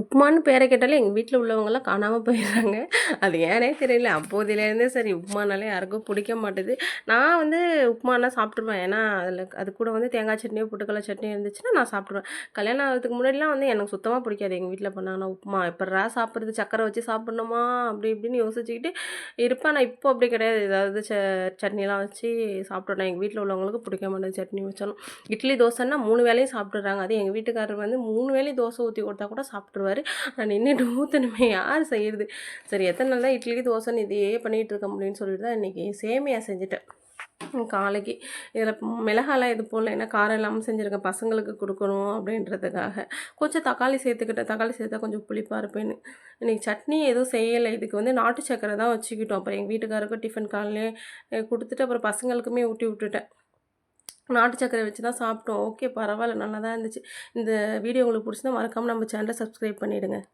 உப்புமான்னு பேரை கேட்டாலே எங்கள் வீட்டில் உள்ளவங்கலாம் காணாமல் போயிடுறாங்க. அது ஏனே தெரியல. அப்போதிலேருந்தே சரி உப்புமானாலே யாருக்கும் பிடிக்க மாட்டேது. நான் வந்து உப்புமானா சாப்பிட்ருவேன் ஏன்னா அதில் அது கூட வந்து தேங்காய் சட்னியோ பொட்டுக்கடலை சட்னியோ இருந்துச்சுன்னா நான் சாப்பிட்ருவேன் கல்யாணம் ஆகிறதுக்கு முன்னாடிலாம் வந்து எனக்கு சுத்தமாக பிடிக்காது. எங்கள் வீட்டில் பண்ணாங்கன்னா உப்புமா எப்படா சாப்பிட்றது? சக்கரை வச்சு சாப்பிட்ணுமா? அப்படி இப்படின்னு யோசிச்சுக்கிட்டு இருப்பேன். நான் இப்போ அப்படி கிடையாது. ஏதாவது ச சட்னிலாம் வச்சு சாப்பிட்றேன் எங்கள் வீட்டில் உள்ளவங்களுக்கு பிடிக்க மாட்டேது. சட்னி வச்சாலும். இட்லி தோசைன்னா மூணு வேளையும் சாப்பிட்றாங்க அது எங்கள் வீட்டுக்காரர் வந்து மூணு வேளையும் தோசை ஊற்றி கொடுத்தா கூட சாப்பிட்ருவேன் சாப்பிட்ருவாரு நான் நின்றுட்டு ஊற்றணுமே யார் செய்கிறது சரி எத்தனை நாள் தான் இட்லி தோசைன்னு இதையே பண்ணிகிட்டு இருக்க முடியும்னு சொல்லிட்டு தான் இன்றைக்கி சேமியா செஞ்சுட்டேன். காலைக்கு இதில் மிளகாலாம் இது போல் ஏன்னா காரம் இல்லாமல் செஞ்சுருக்கேன் பசங்களுக்கு கொடுக்கணும் அப்படின்றதுக்காக. கொஞ்சம் தக்காளி சேர்த்துக்கிட்டேன். தக்காளி சேர்த்தா கொஞ்சம் புளிப்பாக இருப்பேன்னு. இன்றைக்கி சட்னி எதுவும் செய்யலை. இதுக்கு வந்து நாட்டு சக்கரை தான் வச்சுக்கிட்டோம். அப்புறம் எங்கள் வீட்டுக்காருக்கும் டிஃபன் காலையிலே கொடுத்துட்டு அப்புறம் பசங்களுக்குமே ஊட்டி விட்டுட்டேன். நாட்டு சக்கரை வச்சு தான் சாப்பிட்டோம். ஓகே பரவாயில்ல நல்லா தான் இருந்துச்சு. இந்த வீடியோ உங்களுக்கு பிடிச்சிருந்தா மறக்காமல் நம்ம சேனலை சப்ஸ்கிரைப் பண்ணிவிடுங்க